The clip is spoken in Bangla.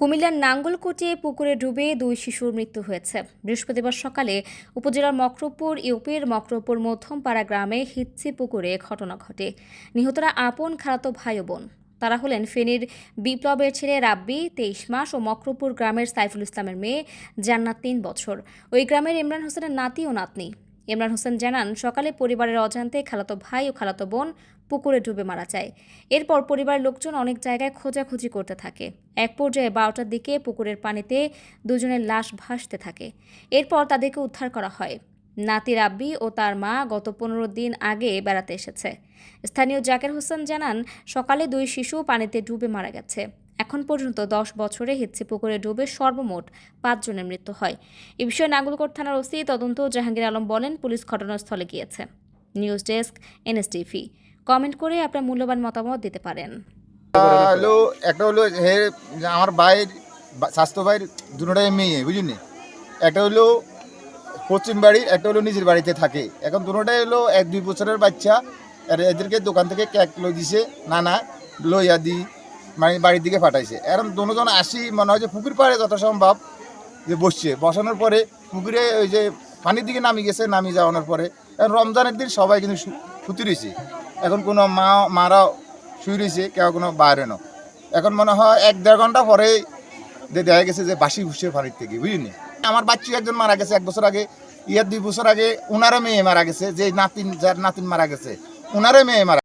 কুমিল্লার নাঙ্গলকোটে পুকুরে ডুবে দুই শিশুর মৃত্যু হয়েছে। বৃহস্পতিবার সকালে উপজেলার মকরপুর ইউপির মকরপুর মধ্যমপাড়া গ্রামে হিচ্ছি পুকুরে ঘটনা ঘটে। নিহতরা আপন খালাতো ভাই ও বোন। তারা হলেন ফেনীর বিপ্লবের ছেলে রাব্বি, তেইশ মাস, ও মকরপুর গ্রামের সাইফুল ইসলামের মেয়ে জান্নাত তিন বছর। ওই গ্রামের ইমরান হোসেনের নাতি ও নাতনি। ইমরান হোসেন জানান, সকালে পরিবারের অজান্তে খালাতো ভাই ও খালাতো বোন পুকুরে ডুবে মারা যায়। এরপর পরিবারের লোকজন অনেক জায়গায় খোঁজাখুঁজি করতে থাকে। এক পর্যায়ে বারোটার দিকে পুকুরের পানিতে দুজনের লাশ ভাসতে থাকে। এরপর তাদেরকে উদ্ধার করা হয়। নাতি রাব্বি ও তার মা গত পনেরো দিন আগে বেড়াতে এসেছে। স্থানীয় জাকের হোসেন জানান, সকালে দুই শিশু পানিতে ডুবে মারা গেছে। এখন পর্যন্ত দশ বছরে হিচ্ছি পুকুরে ডুবে সর্বমোট পাঁচজনের মৃত্যু হয়। এ বিষয়ে নাঙ্গলকোট থানার ওসি তদন্ত জাহাঙ্গীর আলম বলেন, পুলিশ ঘটনাস্থলে গিয়েছে। News desk, এনএসটিভি। কমেন্ট করে আপনার মূল্যবান মতামত দিতে পারেন। একটা হলো হে, আমার ভাইয়ের স্বাস্থ্য ভাইয়ের দুটোটাই মেয়ে, বুঝলি? একটা হলো পশ্চিম বাড়ির, একটা হলো নিজের বাড়িতে থাকে। এখন দুটোটাই হলো এক দুই বছরের বাচ্চা, আর এদেরকে দোকান থেকে কেক লই দিছে, নানা লইয়া দি মানে বাড়ির দিকে পাঠাইছে। এখন দুজন আসি, মনে হয় যে পুকুর পাড়ে যত সম্ভব যে বসছে। বসানোর পরে পুকুরে ওই যে পানির দিকে নামি গেছে, নামি যাওয়ানোর পরে। এখন রমজানের দিন সবাই কিন্তু শুতে রয়েছে। এখন কোনো মা মারা শুয়ে রয়েছে, কেউ কোনো বাইরে না এখন মনে হয় এক দেড় ঘণ্টা পরে যে দেখা গেছে যে বাসি ভুসে পানির থেকে বুঝলি আমার বাচ্চু একজন মারা গেছে এক বছর আগে, ইয়ার দুই বছর আগে ওনারও মেয়ে মারা গেছে যে নাতিন যার নাতিন মারা গেছে ওনারও মেয়ে মারা